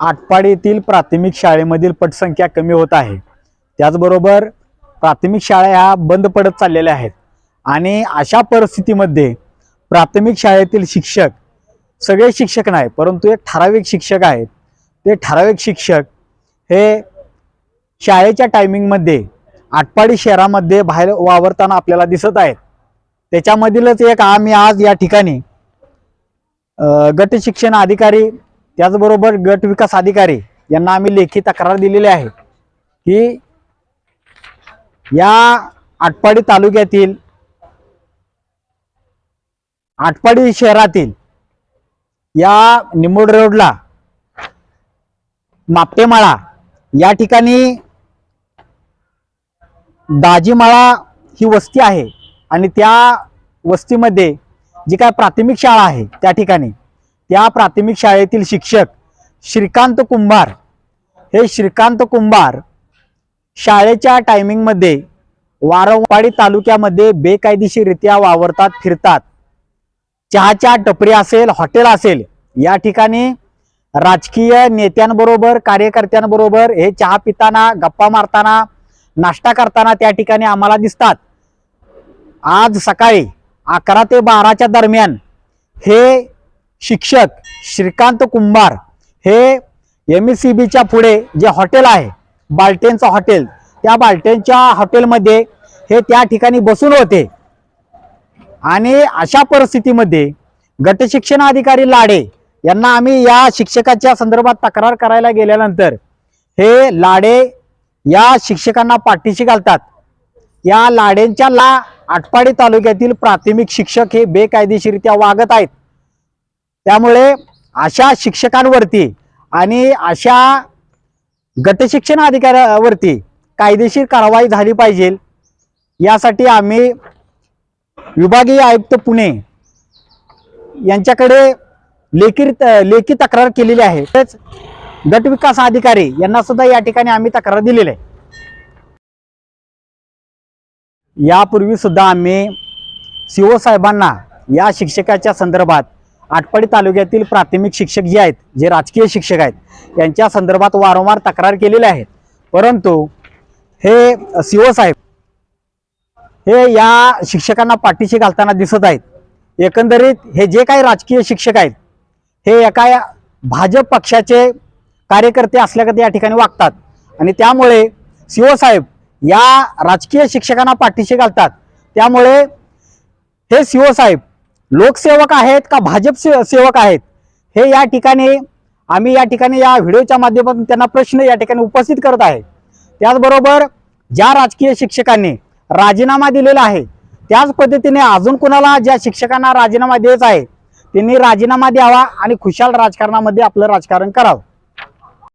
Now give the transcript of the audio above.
आटपाडीतील प्राथमिक शाळेमधील पटसंख्या कमी होत आहे. त्याचबरोबर प्राथमिक शाळा ह्या बंद पडत चाललेल्या आहेत. आणि अशा परिस्थितीमध्ये प्राथमिक शाळेतील शिक्षक सगळे शिक्षक नाही परंतु एक ठराविक शिक्षक आहेत. ते ठराविक शिक्षक हे शाळेच्या टायमिंगमध्ये आटपाडी शहरामध्ये बाहेर वावरताना आपल्याला दिसत आहेत. त्याच्यामधीलच एक आम्ही आज या ठिकाणी गट शिक्षण अधिकारी त्याचबरोबर गट विकास अधिकारी यांना आम्ही लेखी तक्रार दिलेली आहे की या आटपाडी तालुक्यातील आटपाडी शहरातील या निमोड रोडला मापटेमाळा या ठिकाणी दाजीमाळा ही वस्ती आहे आणि त्या वस्तीमध्ये जी काय प्राथमिक शाळा आहे त्या ठिकाणी त्या प्राथमिक शाळेतील शिक्षक श्रीकांत कुंभार. हे श्रीकांत कुंभार शाळेच्या टायमिंगमध्ये वारंवाडी तालुक्यामध्ये बेकायदेशीररित्या वावरतात फिरतात. चहाच्या टपरी असेल हॉटेल असेल या ठिकाणी राजकीय नेत्यांबरोबर कार्यकर्त्यांबरोबर हे चहा पिताना गप्पा मारताना नाश्ता करताना त्या ठिकाणी आम्हाला दिसतात. आज सकाळी अकरा ते बाराच्या दरम्यान हे शिक्षक श्रीकांत कुंभार हे एम एस सी बीच्या पुढे जे हॉटेल आहे बाल्टेनचं हॉटेल त्या बाल्टेनच्या हॉटेलमध्ये हे त्या ठिकाणी बसून होते. आणि अशा परिस्थितीमध्ये गटशिक्षण अधिकारी लाडे यांना आम्ही या शिक्षकाच्या संदर्भात तक्रार करायला गेल्यानंतर हे लाडे या शिक्षकांना पाठीशी घालतात. या लाडेंच्या ला आटपाडी तालुक्यातील प्राथमिक शिक्षक हे बेकायदेशीरित्या वागत आहेत. त्यामुळे अशा शिक्षकांवरती आणि अशा गटशिक्षण अधिकाऱ्यावरती कायदेशीर कारवाई झाली पाहिजे. यासाठी आम्ही विभागीय आयुक्त पुणे यांच्याकडे लेखी लेखी तक्रार केलेली आहे. तसेच गट विकास अधिकारी यांना सुद्धा या ठिकाणी आम्ही तक्रार दिलेली आहे. यापूर्वी सुद्धा आम्ही सीओ साहेबांना या शिक्षकाच्या संदर्भात आटपाडी तालुक्यातील प्राथमिक शिक्षक जे आहेत जे राजकीय शिक्षक आहेत यांच्या संदर्भात वारंवार तक्रार केलेल्या आहेत परंतु हे सीओ साहेब हे या शिक्षकांना पाठीशी घालताना दिसत आहेत. एकंदरीत हे जे काही राजकीय शिक्षक आहेत हे एका भाजप पक्षाचे कार्यकर्ते असल्यागत या ठिकाणी वागतात. आणि त्यामुळे सीओ साहेब या राजकीय शिक्षकांना पाठीशी घालतात. त्यामुळे हे सीओ साहेब लोकसेवक आहेत का भाजप से- सेवक आहेत? हे या ठिकाणी आम्ही या ठिकाणी या व्हिडिओच्या माध्यमातून त्यांना प्रश्न या ठिकाणी उपस्थित करत आहे. त्याचबरोबर ज्या राजकीय शिक्षकांनी राजीनामा दिलेला आहे त्याच पद्धतीने अजून कुणाला ज्या शिक्षकांना राजीनामा द्यायचा आहे त्यांनी राजीनामा द्यावा आणि खुशाल राजकारणामध्ये आपलं राजकारण करावं.